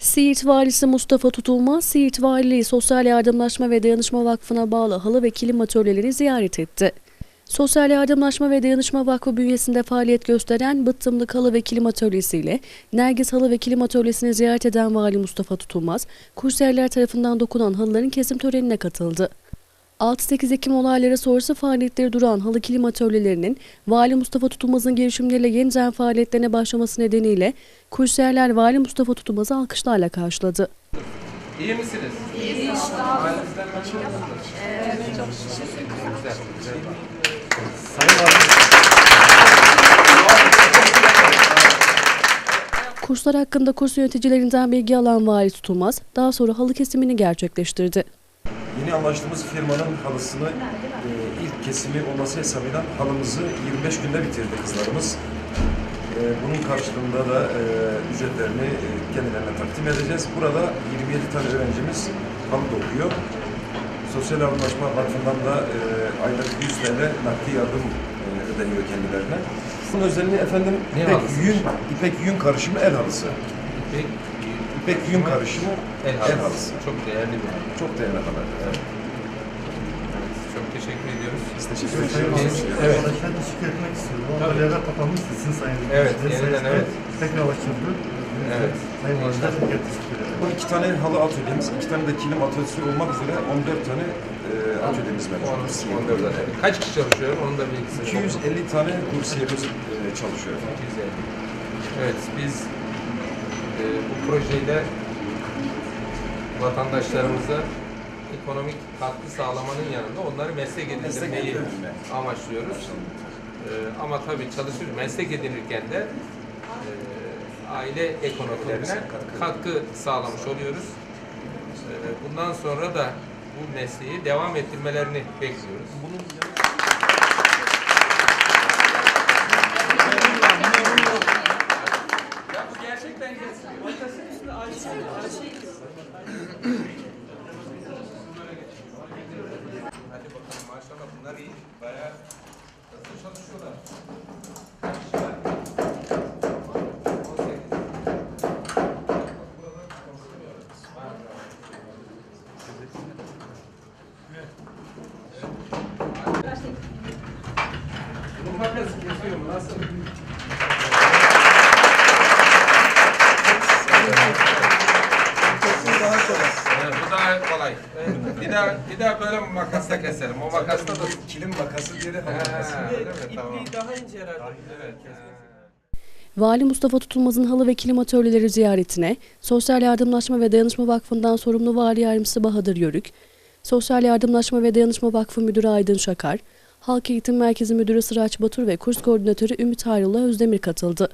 Siirt Valisi Mustafa Tutulmaz, Siirt Valiliği Sosyal Yardımlaşma ve Dayanışma Vakfı'na bağlı halı ve kilim atölyeleri ziyaret etti. Sosyal Yardımlaşma ve Dayanışma Vakfı bünyesinde faaliyet gösteren Bıttımlık Halı ve Kilim Atölyesi ile Nergis Halı ve Kilim Atölyesi'ni ziyaret eden Vali Mustafa Tutulmaz, kursiyerler tarafından dokunan halıların kesim törenine katıldı. 6-8 Ekim olayları sonrası faaliyetleri duran halı kilim atölyelerinin Vali Mustafa Tutulmaz'ın girişimleriyle yeniden faaliyetlerine başlaması nedeniyle kursiyerler Vali Mustafa Tutulmaz'ı alkışlarla karşıladı. İyi misiniz? İyiyiz. Ailenizden memnun musunuz? Evet. Çok. Kurslar hakkında kurs yöneticilerinden bilgi alan Vali Tutulmaz, daha sonra halı kesimini gerçekleştirdi. Yeni anlaştığımız firmanın halısını e, ilk kesimi olması hesabıyla halımızı 25 günde bitirdi kızlarımız. E, bunun karşılığında da e, ücretlerini e, kendilerine takdim edeceğiz. Burada 27 tane öğrencimiz halı dokuyor. Sosyal Yardımlaşma Vakfı'ndan da e, aylık 100 TL nakdi yardım e, ödeniyor kendilerine. Bunun özelliği efendim Ne ipek halısı? yün, ipek yün karışımı el halısı. İpek, İpek yün karışımı el halısı. Çok değerli bir halı. Çok değerli halı. Evet. Çok teşekkür ediyoruz. Biz teşekkür ederiz. Evet. arkadaşlar teşekkür etmek istiyorum. Tabii. atölyede kapanmış sizin sayenizde. Evet, yeniden evet. Tekrar açıldı. Evet. Sayın tekrar teşekkür ederim. Bu iki tane halı atölyemiz, iki tane de kilim atölyesi olmak üzere 14 tane e, atölyemiz mevcut. 14 tane. Kaç kişi çalışıyor? Onun da bilgisini. 250 tane kursiyerimiz e, çalışıyor. 250. Evet, biz e, bu projeyle vatandaşlarımıza ekonomik katkı sağlamanın yanında onları meslek edindirmeyi edindirme. amaçlıyoruz. E, ama tabii çalışır meslek edinirken de e, aile ekonomilerine katkı sağlamış oluyoruz. E, bundan sonra da bu mesleği devam ettirmelerini bekliyoruz. Hadi bakalım maşallah bunlar iyi. Bayağı hızlı çalışıyorlar. Kaç kişi var? 18. Bunun makası kesiyor mu? Nasıl? Bir daha bir daha böyle makasla keselim. O makasla da kilim makası diğeri halı makası. Tamam. daha ince herhalde. Evet. Vali Mustafa Tutulmaz'ın halı ve kilim atölyeleri ziyaretine Sosyal Yardımlaşma ve Dayanışma Vakfı'ndan sorumlu Vali Yardımcısı Bahadır Yörük, Sosyal Yardımlaşma ve Dayanışma Vakfı Müdürü Aydın Şakar, Halk Eğitim Merkezi Müdürü Sıraç Batur ve kurs koordinatörü Ümit Hayrullah Özdemir katıldı.